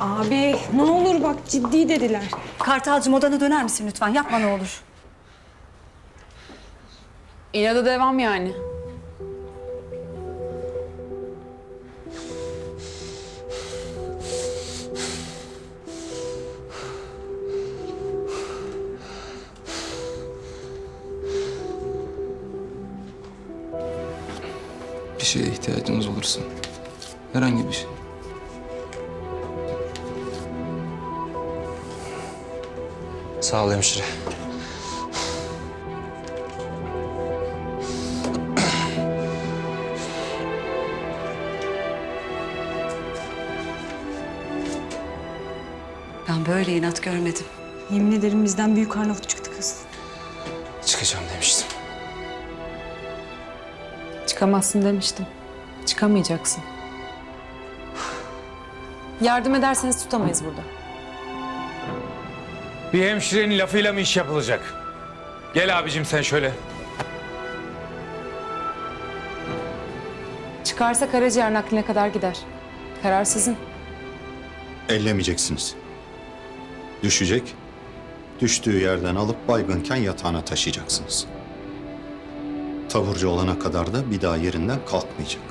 Abi ne olur bak ciddi dediler. Kartalcığım odana döner misin lütfen? Yapma ne olur. İnada devam yani. Bir şeye ihtiyacınız olursa. Herhangi bir şey. Sağ ol hemşire. Ben böyle inat görmedim. Yemin ederim bizden büyük Arnavut çıktı kız. Çıkacağım demiştim. Çıkamazsın demiştim. Çıkamayacaksın. Yardım ederseniz tutamayız burada. Bir hemşirenin lafıyla mı iş yapılacak? Gel abicim sen şöyle. Çıkarsa karaciğer nakline kadar gider. Karar sizin. Ellemeyeceksiniz. Düşecek. Düştüğü yerden alıp baygınken yatağına taşıyacaksınız. Taburcu olana kadar da bir daha yerinden kalkmayacak.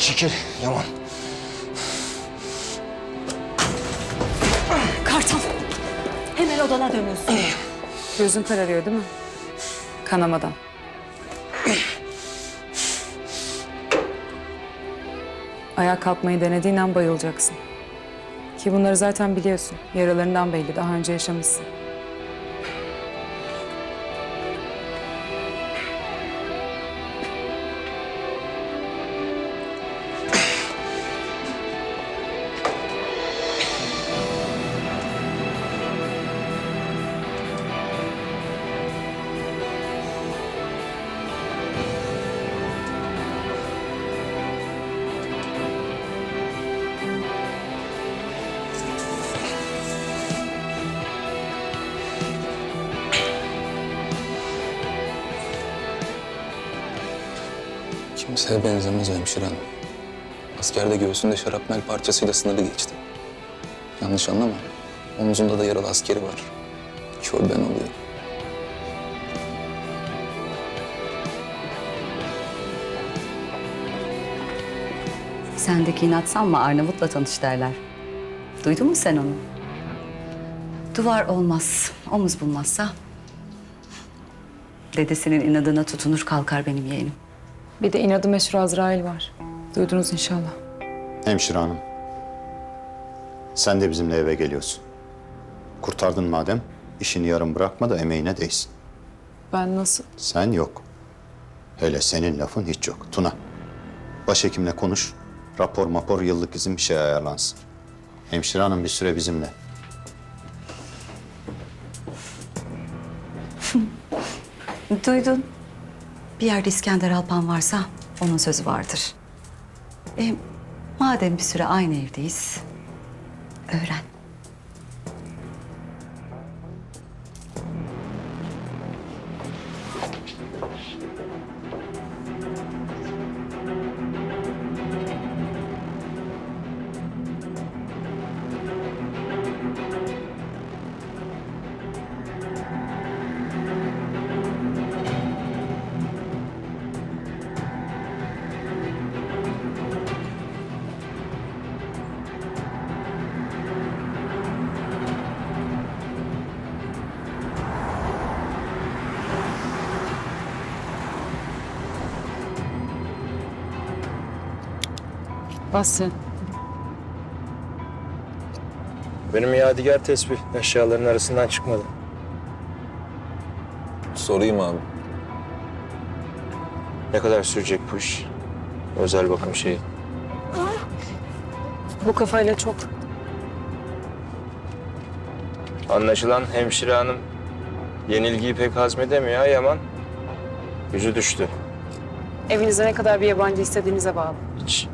Çekil Yaman. Kartal! Hemen odana dönüyorsun. Gözün kararıyor değil mi? Kanamadan. Ayağa kalkmayı denediğin an bayılacaksın. Ki bunları zaten biliyorsun. Yaralarından belli. Daha önce yaşamışsın. Kimseye benzemez o hemşire hanım. Askerde göğsünde şarapnel parçasıyla sınırı geçti. Yanlış anlama. Omuzunda da yaralı askeri var. Kör ben oluyor. Sendeki inat sanma Arnavut'la tanış derler. Duydun mu sen onu? Duvar olmaz, omuz bulmazsa... Dedesinin inadına tutunur kalkar benim yeğenim. Bir de inadı meşhur Azrail var. Duydunuz inşallah. Hemşire hanım. Sen de bizimle eve geliyorsun. Kurtardın madem, işini yarım bırakma da emeğine değsin. Ben nasıl? Sen yok. Hele senin lafın hiç yok. Tuna, başhekimle konuş. Rapor mapor yıllık izin bir şey ayarlansın. Hemşire hanım bir süre bizimle. Duydun. Bir yerde İskender Alpan varsa onun sözü vardır. E, madem bir süre aynı evdeyiz, öğren. Bas sen. Benim yadigar tesbih eşyaların arasından çıkmadı. Sorayım abi. Ne kadar sürecek bu iş? Özel bakım şeyi. Bu kafayla çok. Anlaşılan hemşire hanım yenilgiyi pek hazmedemiyor ha Yaman. Yüzü düştü. Evinize ne kadar bir yabancı istediğinize bağlı. Hiç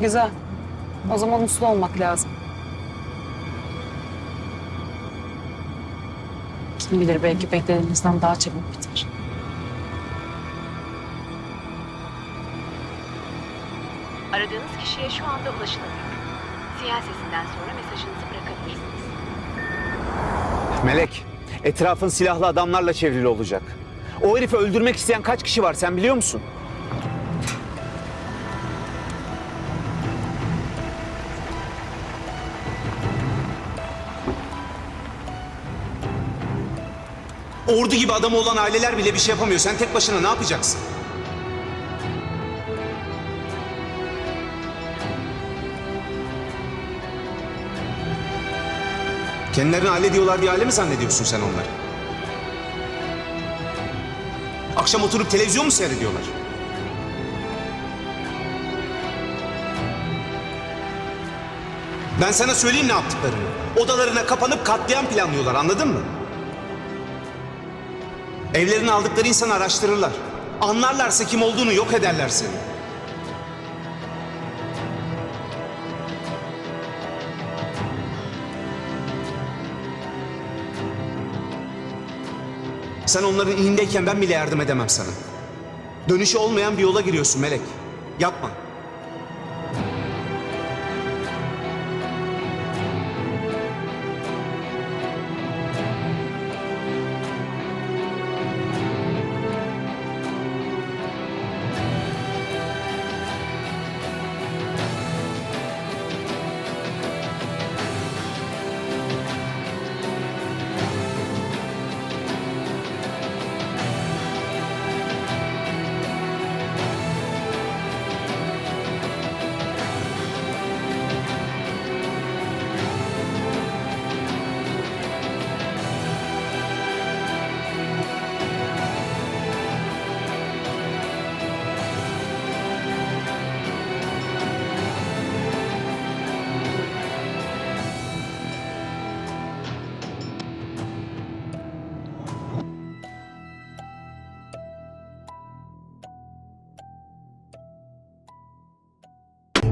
Güzel. O zaman uslu olmak lazım. Kim bilir belki beklediğinizden daha çabuk biter. Aradığınız kişiye şu anda ulaşılamıyor. Sinyal sesinden sonra mesajınızı bırakabilirsiniz. Melek, etrafın silahlı adamlarla çevrili olacak. O herifi öldürmek isteyen kaç kişi var sen biliyor musun? Ordu gibi adamı olan aileler bile bir şey yapamıyor. Sen tek başına ne yapacaksın? Kendilerini aile diyorlar diye aile mi zannediyorsun sen onları? Akşam oturup televizyon mu seyrediyorlar? Ben sana söyleyeyim ne yaptıklarını. Odalarına kapanıp katliam planlıyorlar anladın mı? Evlerini aldıkları insanı araştırırlar. Anlarlarsa kim olduğunu yok ederler seni. Sen onların iyindeyken ben bile yardım edemem sana. Dönüşü olmayan bir yola giriyorsun Melek. Yapma.